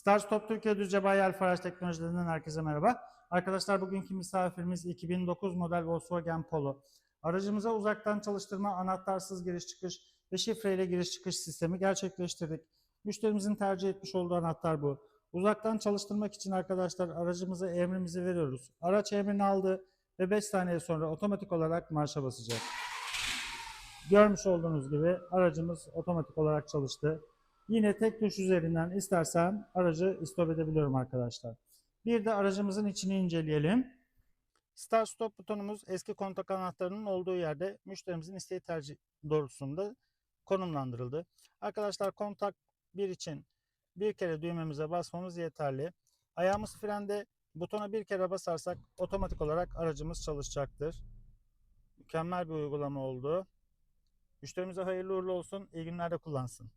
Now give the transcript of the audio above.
Star Stop Türkiye Düzce Bayi Alfa Araç Teknolojilerinden herkese merhaba. Arkadaşlar bugünkü misafirimiz 2009 model Volkswagen Polo. Aracımıza uzaktan çalıştırma, anahtarsız giriş çıkış ve şifreyle giriş çıkış sistemi gerçekleştirdik. Müşterimizin tercih etmiş olduğu anahtar bu. Uzaktan çalıştırmak için arkadaşlar aracımıza emrimizi veriyoruz. Araç emrini aldı ve 5 saniye sonra otomatik olarak marşa basacak. Görmüş olduğunuz gibi aracımız otomatik olarak çalıştı. Yine tek tuş üzerinden istersen aracı istop edebiliyorum arkadaşlar. Bir de aracımızın içini inceleyelim. Start Stop butonumuz eski kontak anahtarının olduğu yerde müşterimizin isteği tercih doğrultusunda konumlandırıldı. Arkadaşlar kontak 1 için bir kere düğmemize basmamız yeterli. Ayağımız frende butona bir kere basarsak otomatik olarak aracımız çalışacaktır. Mükemmel bir uygulama oldu. Müşterimize hayırlı uğurlu olsun. İyi günlerde kullansın.